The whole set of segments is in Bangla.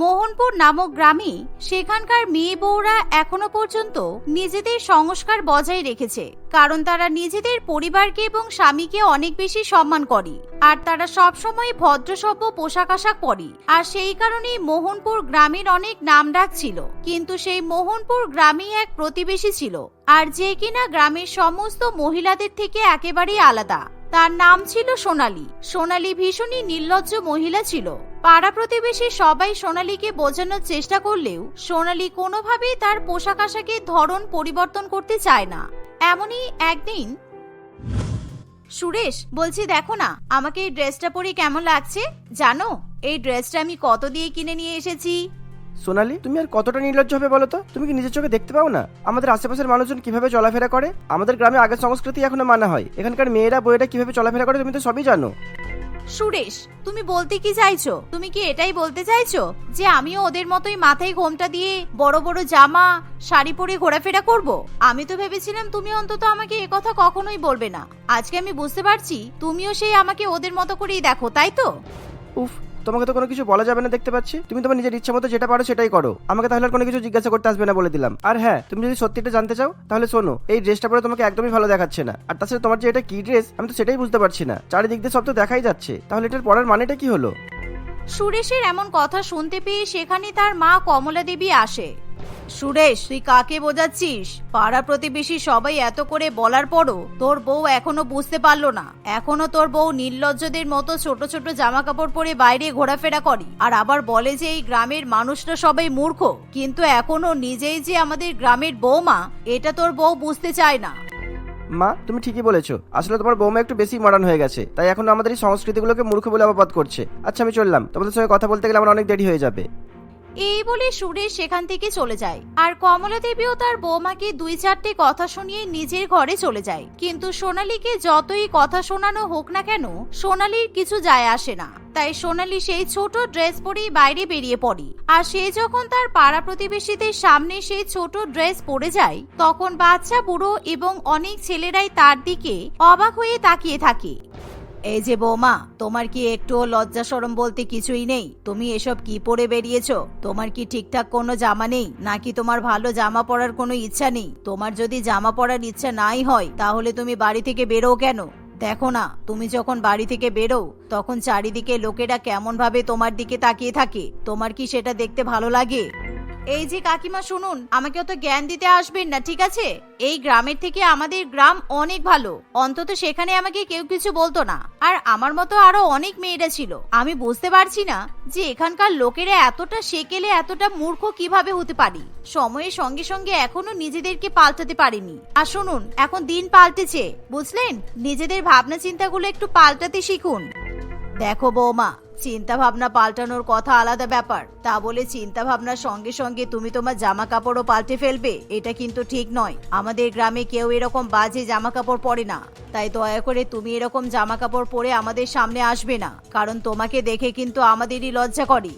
মোহনপুর নামক গ্রামে সেখানকার মেয়ে বউরা এখনও পর্যন্ত নিজেদের সংস্কার বজায় রেখেছে, কারণ তারা নিজেদের পরিবারকে এবং স্বামীকে অনেক বেশি সম্মান করে। আর তারা সবসময় ভদ্রসভ্য পোশাক আশাক পরে। আর সেই কারণেই মোহনপুর গ্রামের অনেক নাম ডাক ছিল। কিন্তু সেই মোহনপুর গ্রামেই এক প্রতিবেশী ছিল। আর যে কিনা গ্রামের সমস্ত মহিলাদের থেকে একেবারেই আলাদা। তার নাম ছিল সোনালী। সোনালী ভীষণই নির্লজ্জ মহিলা ছিল। পাড়া প্রতিবেশী সবাই সোনালীকে বোঝানোর চেষ্টা করলেও সোনালী কোনোভাবেই তার পোশাক আশাকের ধরন পরিবর্তন করতে চায় না। এমনই একদিন সুরেশ বলছি, দেখো না, আমাকে এই ড্রেসটা পরে কেমন লাগছে? জানো, এই ড্রেসটা আমি কত দিয়ে কিনে নিয়ে এসেছি? সোনালি তুমি আর কতটা নির্লজ্জ হবে বলো তো তুমি কি নিজের চোখে দেখতে পাও না? আমাদের আশেপাশের মানুষজন কীভাবে চলাফেরা করে? আমাদের গ্রামে আগের সংস্কৃতি এখনও মানা হয়। এখানকার মেয়েরা বইয়েরা কীভাবে চলাফেরা করে তুমি তো সবই জানো। সুরেশ তুমি বলতে কি চাইছো? তুমি কি এটাই বলতে চাইছো? যে আমিও ওদের মতোই মাথায় ঘোমটা দিয়ে বড় বড় জামা শাড়ি পরে ঘোরাফেরা করব? আমি তো ভেবেছিলাম তুমি অন্তত আমাকে এ কথা কখনোই বলবে না। আজকে আমি বুঝতে পারছি তুমিও সেই আমাকে ওদের মতো করেই দেখো তাই তো? উফ তোমাকে তো কোনো কিছু বলা যাবে না দেখতে পাচ্ছি? তুমি তোমার নিজের ইচ্ছা মতো যেটা পারো সেটাই করো। আমাকে তাহলে আর কোনো কিছু জিজ্ঞাসা করতে আসবে না বলে দিলাম। আর হ্যাঁ তুমি যদি সত্যিটা জানতে চাও, তাহলে শোনো, এই ড্রেসটা পরে তোমাকে একদমই ভালো দেখাচ্ছে না। আর তাছাড়া তোমার যে এটা কি ড্রেস, আমি তো সেটাই বুঝতে পারছি না। চারিদিক দিয়ে সব তো দেখাই যাচ্ছে। তাহলে এটার পরার মানেটা কি হলো? সুরেশের এমন কথা শুনতে পেয়ে সেখানে তার মা কমলা দেবী আসে। সুরেশ, তুই কাকে বোঝাচ্ছিস? পাড়া প্রতিবেশী সবাই এত করে বলার পরও তোর বউ এখনও বুঝতে পারল না। এখনও তোর বউ নির্লজ্জদের মতো ছোট ছোট জামা কাপড় পরে বাইরে ঘোরাফেরা করে আর আবার বলে যে এই গ্রামের মানুষরা সবাই মূর্খ। কিন্তু এখনও নিজেই যে আমাদের গ্রামের বউমা এটা তোর বউ বুঝতে চায় না। মা, তুমি ঠিকই বলেছ। আসলে তোমার বৌমা একটু বেশি মডার্ন হয়ে গেছে। তাই এখন আমাদের এই সংস্কৃতিগুলোকে মূর্খ বলে অপবাদ করছে। আচ্ছা আমি চললাম। তোমাদের সঙ্গে কথা বলতে গেলে আমার অনেক দেরি হয়ে যাবে। এই বলে সুরেশ সেখান থেকে চলে যায়। আর কমলা দেবীও তার বৌমাকে দুই চারটে কথা শুনিয়ে নিজের ঘরে চলে যায়। কিন্তু সোনালীকে যতই কথা শোনানো হোক না কেন, সোনালীর কিছু যায় আসে না। তাই সোনালি সেই ছোট ড্রেস পরেই বাইরে বেরিয়ে পড়ে। আর সে যখন তার পাড়া প্রতিবেশীদের সামনে সেই ছোট ড্রেস পরে যায়, তখন বাচ্চা বুড়ো এবং অনেক ছেলেরাই তার দিকে অবাক হয়ে তাকিয়ে থাকে। এই যে বৌমা, তোমার কি একটুও লজ্জা সরম বলতে কিছুই নেই? তুমি এসব কি পরে বেরিয়েছো? তোমার কি ঠিকঠাক কোনো জামা নেই? নাকি তোমার ভালো জামা পরার কোনো ইচ্ছা নেই? তোমার যদি জামা পরার ইচ্ছা নাই হয়, তাহলে তুমি বাড়ি থেকে বেরো কেন? দেখো না, তুমি যখন বাড়ি থেকে বেরো তখন চারিদিকে লোকেরা কেমন ভাবে তোমার দিকে তাকিয়ে থাকে? তোমার কি সেটা দেখতে ভালো লাগে? এই যে কাকিমা, শুনুন, আমাকে অত জ্ঞান দিতে আসবেন না, ঠিক আছে? এই গ্রামের থেকে আমাদের গ্রাম অনেক ভালো। অন্তত সেখানে আমাকে কেউ কিছু বলতো না। আর আমার মতো আরও অনেক মেয়েরা ছিল। আমি বুঝতে পারছি না যে এখানকার লোকেরা এতটা সেকেলে, এতটা মূর্খ কীভাবে হতে পারি? সময়ের সঙ্গে সঙ্গে এখনও নিজেদেরকে পাল্টাতে পারিনি। আর শুনুন, এখন দিন পাল্টেছে, বুঝলেন? নিজেদের ভাবনা চিন্তাগুলো একটু পাল্টাতে শিখুন। দেখো বৌমা চিন্তা ভাবনা পাল্টানোর কথা আলাদা ব্যাপার। তা বলে চিন্তা ভাবনার সঙ্গে সঙ্গে তুমি তোমার জামা কাপড়ও পাল্টে ফেলবে, এটা কিন্তু ঠিক নয়। আমাদের গ্রামে কেউ এরকম বাজে জামা কাপড় পরে না। তাই দয়া করে তুমি এরকম জামা কাপড় পরে আমাদের সামনে আসবে না, কারণ তোমাকে দেখে কিন্তু আমাদেরই লজ্জা করে।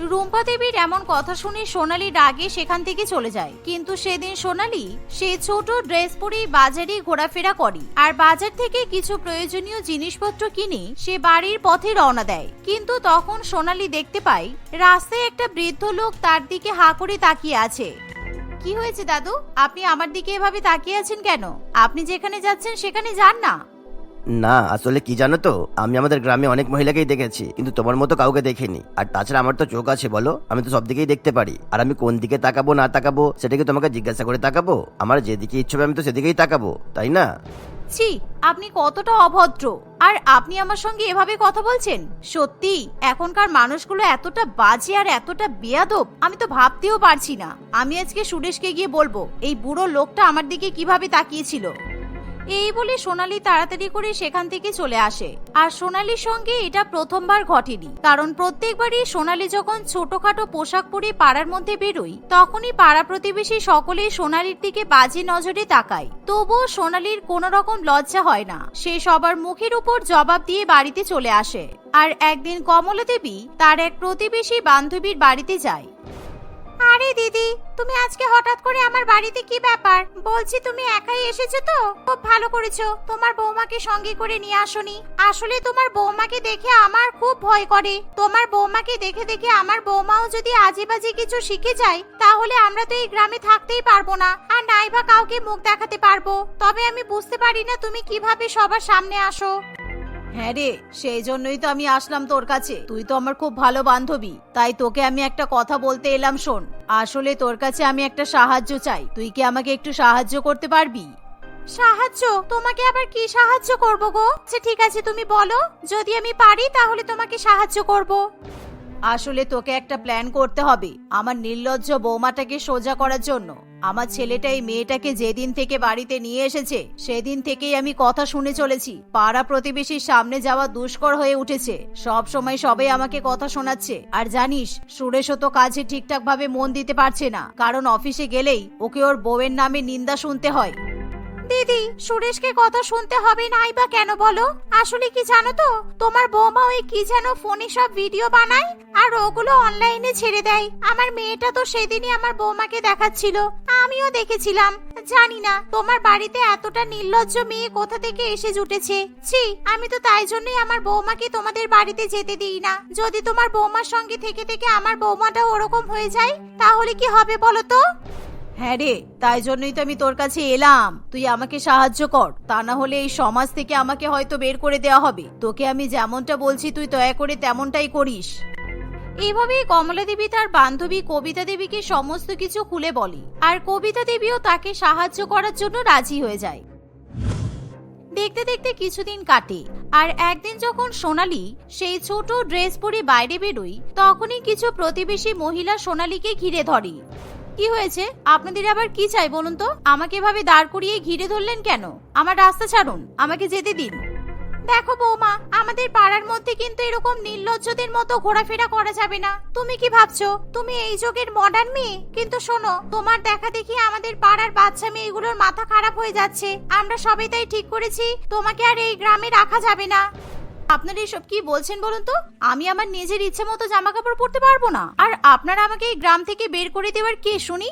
রুম্পা দেবীর এমন কথা শুনে সোনালি রাগে সেখান থেকে চলে যায়। কিন্তু সেদিন সোনালি সে ছোট ড্রেস পরে বাজারে ঘোরাফেরা করে আর বাজার থেকে কিছু প্রয়োজনীয় জিনিসপত্র কিনে সে বাড়ির পথে রওনা দেয়। কিন্তু তখন সোনালি দেখতে পায়, রাস্তায় একটা বৃদ্ধ লোক তার দিকে হা করে তাকিয়ে আছে। কি হয়েছে দাদু? আপনি আমার দিকে এভাবে তাকিয়ে আছেন কেন? আপনি যেখানে যাচ্ছেন সেখানে যান না? না, আসলে কি জানো তো? আমি আমাদের গ্রামে অনেক মহিলাকেই দেখেছি, কিন্তু তোমার মতো কাউকে দেখিনি। আর তাছাড়া আমার তো চোখ আছে, বলো? আমি তো সব দিকেই দেখতে পারি। আর আমি কোন দিকে তাকাবো, না তাকাবো সেটা কি তোমাকে জিজ্ঞাসা করে তাকাবো? আমার যেদিকে ইচ্ছে হবে, আমি তো সেদিকেই তাকাবো, তাই না? ছি, আপনি কতটা অভদ্র। আর আপনি আমার সঙ্গে এভাবে কথা বলছেন? সত্যি, এখনকার মানুষগুলো এতটা বাজে আর এতটা বেয়াদব, আমি তো ভাবতেও পারছি না। আমি আজকে সুরেশকে গিয়ে বলব, এই বুড়ো লোকটা আমার দিকে কীভাবে তাকিয়েছিল? এই বলে সোনালি তাড়াতাড়ি করে সেখান থেকে চলে আসে। আর সোনালির সঙ্গে এটা প্রথমবার ঘটেনি, কারণ প্রত্যেকবারই সোনালি যখন ছোটখাটো পোশাক পরে পাড়ার মধ্যে বেরোই তখনই পাড়া প্রতিবেশী সকলেই সোনালির দিকে বাজে নজরে তাকায়। তবুও সোনালির কোনো রকম লজ্জা হয় না, সে সবার মুখের উপর জবাব দিয়ে বাড়িতে চলে আসে। আর একদিন কমলা দেবী তার এক প্রতিবেশী বান্ধবীর বাড়িতে যায়। আরে দিদি, তুমি আজকে হঠাৎ করে আমার বাড়িতে কি ব্যাপার? বলছি তুমি একাই এসেছ তো? খুব ভালো করেছ। তোমার বৌমাকে সঙ্গে করে নিয়ে আসনি। আসলে তোমার বৌমাকে দেখে আমার খুব ভয় করে। তোমার বৌমাকে দেখে দেখে আমার বৌমাও যদি আজে বাজে কিছু শিখে যায়, তাহলে আমরা তো এই গ্রামে থাকতেই পারব না। আর নাইবা কাউকে মুখ দেখাতে পারব। তবে আমি বুঝতে পারি না তুমি কীভাবে সবার সামনে আসো। হ্যাঁ রে সেই জন্যই তো আমি আসলাম তোর কাছে। তুই তো আমার খুব ভালো বান্ধবী তাই তোকে আমি একটা কথা বলতে এলাম শোন। আসলে তোর কাছে আমি একটা সাহায্য চাই। তুই কি আমাকে একটু সাহায্য করতে পারবি? সাহায্য? তোমাকে আবার কি সাহায্য করব গো? আচ্ছা ঠিক আছে তুমি বলো। যদি আমি পারি তাহলে তোমাকে সাহায্য করব। আসলে তোকে একটা প্ল্যান করতে হবে আমার নির্লজ্জ বৌমাটাকে সোজা করার জন্য। আমার ছেলেটা এই মেয়েটাকে যেদিন থেকে বাড়িতে নিয়ে এসেছে, সেদিন থেকেই আমি কথা শুনে চলেছি। পাড়া প্রতিবেশীর সামনে যাওয়া দুষ্কর হয়ে উঠেছে। সব সময় সবাই আমাকে কথা শোনাচ্ছে। আর জানিস, সুরেশও তো কাজে ঠিকঠাক ভাবে মন দিতে পারছে না। কারণ অফিসে গেলেই ওকে ওর বউয়ের নামে নিন্দা শুনতে হয়। দিদি, সুরেশকে কথা শুনতে হবে নাই বা কেন বলো? আসলে কি জানো তো, তোমার বৌমা ওই কি যেন ফোনে সব ভিডিও বানায় আর ওগুলো অনলাইনে ছেড়ে দেয়। আমার মেয়েটা তো সেদিনই আমার বৌমাকে দেখাচ্ছিল, আমিও দেখেছিলাম। জানি না, তোমার বাড়িতে এতটা নির্লজ্জ মেয়ে কোথা থেকে এসে জুটেছে? ছি, আমি তো তাই জন্যই আমার বৌমাকে তোমাদের বাড়িতে যেতে দিই না। যদি তোমার বৌমার সঙ্গে থেকে থেকে আমার বৌমাটা ওরকম হয়ে যায়, তাহলে কি হবে বলো তো? হ্যাঁ রে, তাই জন্যই তো আমি তোর কাছে এলাম। তুই আমাকে সাহায্য কর, তা না হলে এই সমাজ থেকে আমাকে হয়তো বের করে দেওয়া হবে। তোকে আমি যেমনটা বলছি, তুই দয়া করে তেমনটাই করিস। এভাবেই কমলা দেবী তার বান্ধবী কবিতা দেবীকে সমস্ত কিছু খুলে বলে, আর কবিতা দেবীও তাকে সাহায্য করার জন্য রাজি হয়ে যায়। দেখতে দেখতে কিছুদিন কাটে, আর একদিন যখন সোনালি সেই ছোট ড্রেস পরে বাইরে বেরোই তখনই কিছু প্রতিবেশী মহিলা সোনালিকে ঘিরে ধরে। কি হয়েছে? আপনাদের আবার কি চাই বলুন তো? আমাকে এভাবে দাঁড় করিয়ে ঘিরে ধরলেন কেন? আমার রাস্তা ছাড়ুন, আমাকে যেতে দিন। দেখো বৌমা, আমাদের পাড়ার মধ্যে কিন্তু এরকম নির্লজ্জদের মতো ঘোরাফেরা করা যাবে না। তুমি কি ভাবছ? তুমি এই যুগের মডার্ন মেয়ে? কিন্তু শোনো, তোমার দেখা দেখি আমাদের পাড়ার বাচ্চা মেয়েগুলোর মাথা খারাপ হয়ে যাচ্ছে। আমরা সবাই তাই ঠিক করেছি, তোমাকে আর এই গ্রামে রাখা যাবে না। আপনারা এসব কি বলছেন বলুন তো? আমি আমার নিজের ইচ্ছে মতো জামা কাপড় পরতে পারব না। আর আপনারা আমাকে এই গ্রাম থেকে বের করে দেওয়ার কে, শুনি?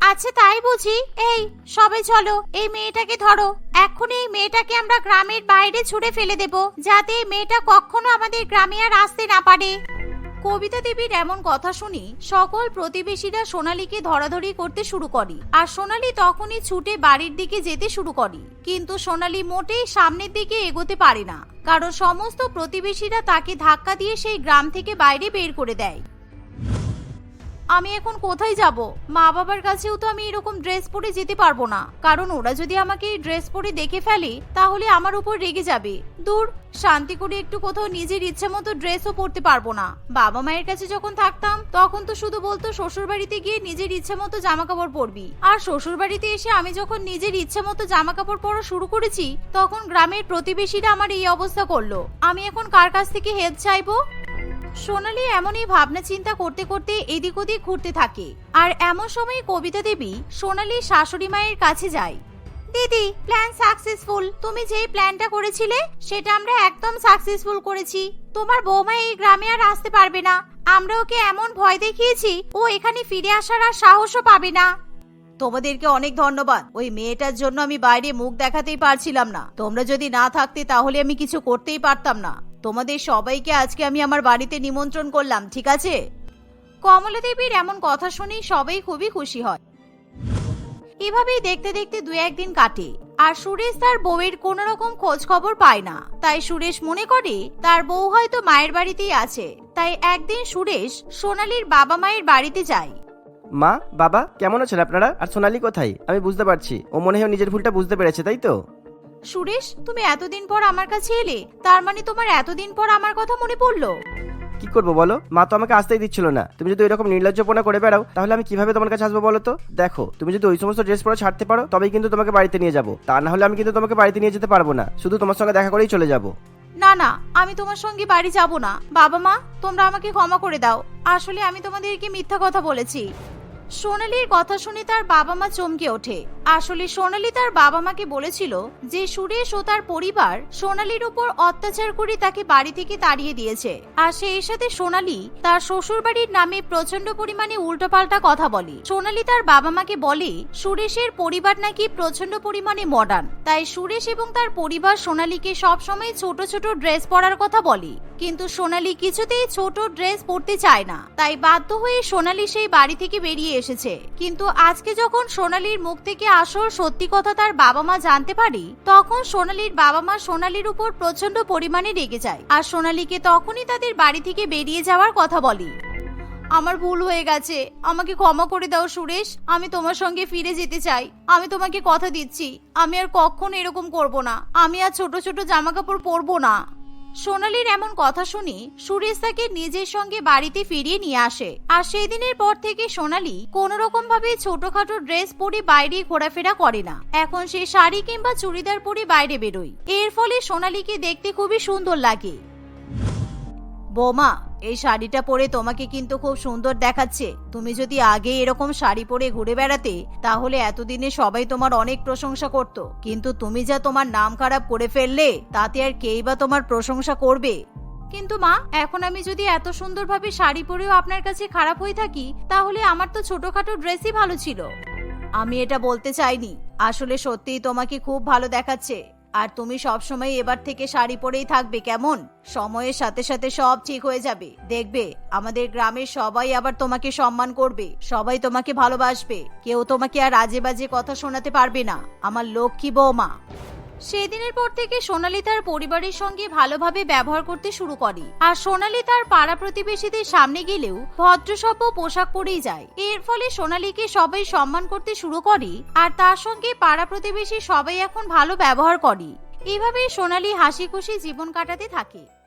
আচ্ছা তাই বুঝি। এই, সবাই চলো, এই মেয়েটাকে ধরো। এখন এই মেয়েটাকে আমরা গ্রামের বাইরে ছুড়ে ফেলে দেব, যাতে এই মেয়েটা কখনো আমাদের গ্রামে আর আসতে না পারে। কবিতা দেবীর এমন কথা শুনি, সকল প্রতিবেশীরা সোনালীকে ধরাধরি করতে শুরু করে। আর সোনালী তখনই ছুটে বাড়ির দিকে যেতে শুরু করে। কিন্তু সোনালী মোটেই সামনের দিকে এগোতে পারে না। কারণ সমস্ত প্রতিবেশীরা তাকে ধাক্কা দিয়ে সেই গ্রাম থেকে বাইরে বের করে দেয়। আমি এখন কোথায় যাব? মা বাবার কাছেও তো আমি এরকম ড্রেস পরে যেতে পারব না। কারণ ওরা যদি আমাকে এই ড্রেস পরে দেখে ফেলে, তাহলে আমার উপর রেগে যাবে। দূর, শান্তি করে একটু কোথাও নিজের ইচ্ছে মতো ড্রেসও পরতে পারব না। বাবা মায়ের কাছে যখন থাকতাম, তখন তো শুধু বলতো শ্বশুর বাড়িতে গিয়ে নিজের ইচ্ছে মতো জামা কাপড় পরবি। আর শ্বশুর বাড়িতে এসে আমি যখন নিজের ইচ্ছে মতো জামা কাপড় পরা শুরু করেছি, তখন গ্রামের প্রতিবেশীরা আমার এই অবস্থা করল। আমি এখন কার কাছ থেকে হেল্প চাইব? সোনালি এমনই ভাবনা চিন্তা করতে করতে এদিক ওদিক ঘুরতে থাকে। আর এমন সময় কবিতা দেবী সোনালির শাশুড়ি মায়ের কাছে যায়। দিদি প্ল্যান সাকসেসফুল তুমি যেই প্ল্যানটা করেছিলে, সেটা আমরা একদম সাকসেসফুল করেছি। তোমার বৌমা এই গ্রামে আর আসতে পারবে না। আমরা ওকে এমন ভয় দেখিয়েছি, ও এখানে ফিরে আসার আর সাহসও পাবে না। তোমাদেরকে অনেক ধন্যবাদ। ওই মেয়েটার জন্য আমি বাইরে মুখ দেখাতেই পারছিলাম না। তোমরা যদি না থাকতে, তাহলে আমি কিছু করতেই পারতাম না। তোমাদের সবাইকে আজকে আমি আমার বাড়িতে নিমন্ত্রণ করলাম, ঠিক আছে? কমলা দেবীর এমন কথা শুনেই সবাই খুবই খুশি হয়। এভাবেই দেখতে দেখতে দু একদিন কাটে, আর সুরেশ তার বউয়ের কোনো রকম খোঁজ খবর পায় না। তাই সুরেশ মনে করে, তার বউ হয়তো মায়ের বাড়িতেই আছে। তাই একদিন সুরেশ সোনালির বাবা মায়ের বাড়িতে যায়। মা, বাবা, কেমন আছেন আপনারা? আর সোনালি কোথায়? আমি বুঝতে পারছি। ও মনে হয় নিজের ভুলটা বুঝতে পেরেছে, তাই তো? সুরেশ তুমি এতদিন পর আমার কাছে এলে তার মানে তোমার এতদিন পর আমার কথা মনে পড়ল? কি করব বলো? মা তো আমাকে আসতেই দিচ্ছিল না। তুমি যদি এরকম নির্লজ্জপনা করে বেড়াও তাহলে আমি কীভাবে তোমার কাছে আসব বলো তো? দেখো তুমি যদি ওই সমস্ত ড্রেস পরে ছাড়তে পারো তবেই কিন্তু তোমাকে বাড়িতে নিয়ে যাব। তা না হলে আমি কিন্তু তোমাকে বাড়িতে নিয়ে যেতে পারব না। শুধু তোমার সঙ্গে দেখা করেই চলে যাব। না না আমি তোমার সঙ্গে বাড়ি যাব না। বাবা মা তোমরা আমাকে ক্ষমা করে দাও। আসলে আমি তোমাদেরকে মিথ্যা কথা বলেছি। সোনালির কথা শুনে তার বাবা মা চমকে ওঠে। আসলে সোনালি তার বাবা মাকে বলেছিল যে সুরেশ ও তার পরিবার সোনালির উপর অত্যাচার করে তাকে বাড়ি থেকে তাড়িয়ে দিয়েছে। আর সেই সাথে সোনালি তার শ্বশুর বাড়ির নামে প্রচণ্ড পরিমাণে উল্টোপাল্টা কথা বলে। সোনালি তার বাবা মাকে বলে, সুরেশের পরিবার নাকি প্রচণ্ড পরিমাণে মডার্ন তাই সুরেশ এবং তার পরিবার সোনালিকে সবসময় ছোট ছোট ড্রেস পরার কথা বলে। কিন্তু সোনালি কিছুতেই ছোট ড্রেস পরতে চায় না। তাই বাধ্য হয়ে সোনালি সেই বাড়ি থেকে বেরিয়ে এসেছে। কিন্তু আজকে যখন সোনালির মুখ থেকে আসল সত্যি কথা তার বাবা মা জানতে পারে, তখন সোনালীর বাবা মা সোনালীর উপর প্রচণ্ড পরিমাণে রেগে যায়। আর সোনালীকে তখনই তাদের বাড়ি থেকে বেরিয়ে যাওয়ার কথা বলে। আমার ভুল হয়ে গেছে, আমাকে ক্ষমা করে দাও সুরেশ, আমি তোমার সঙ্গে ফিরে যেতে চাই, আমি তোমাকে কথা দিচ্ছি, আমি আর কখনো এরকম করব না, আমি আর ছোট ছোট জামা কাপড় পরবো না। সোনালির এমন কথা শুনে সুরেশ তাকে নিজের সঙ্গে বাড়িতে ফিরিয়ে নিয়ে আসে। আর সেই দিনের পর থেকে সোনালি কোন রকম ভাবে ছোটখাটো ড্রেস পরে বাইরে ঘোরাফেরা করে না। এখন সে শাড়ি কিংবা চুড়িদার পরে বাইরে বেরোয়। এর ফলে সোনালিকে দেখতে খুবই সুন্দর লাগে। বৌমা এই শাড়িটা পরে তোমাকে কিন্তু খুব সুন্দর দেখাচ্ছে। তুমি যদি আগে এরকম শাড়ি পরে ঘুরে বেড়াতে তাহলে এতদিনে সবাই তোমার অনেক প্রশংসা করত। কিন্তু তুমি যা তোমার নাম খারাপ করে ফেললে তাতে আর কেই বা তোমার প্রশংসা করবে? কিন্তু মা এখন আমি যদি এত সুন্দরভাবে শাড়ি পরেও আপনার কাছে খারাপ হয়ে থাকি তাহলে আমার তো ছোটখাটো ড্রেসই ভালো ছিল। আমি এটা বলতে চাইনি। আসলে সত্যিই তোমাকে খুব ভালো দেখাচ্ছে। আর তুমি সবসময় এবার থেকে শাড়ি পরেই থাকবে, কেমন? সময়ের সাথে সাথে সব ঠিক হয়ে যাবে। দেখবে, আমাদের গ্রামের সবাই আবার তোমাকে সম্মান করবে, সবাই তোমাকে ভালোবাসবে। কেউ তোমাকে আর আজে বাজে কথা শোনাতে পারবে না। আমার লক্ষ্মী বৌমা। সেদিনের পর থেকে সোনালি তার পরিবারের সঙ্গে ভালোভাবে ব্যবহার করতে শুরু করে। আর সোনালি তার পাড়া প্রতিবেশীদের সামনে গেলেও ভদ্রসভ্য পোশাক পরেই যায়। এর ফলে সোনালিকে সবাই সম্মান করতে শুরু করে আর তার সঙ্গে পাড়া প্রতিবেশী সবাই এখন ভালো ব্যবহার করে। এভাবেই সোনালি হাসি খুশি জীবন কাটাতে থাকে।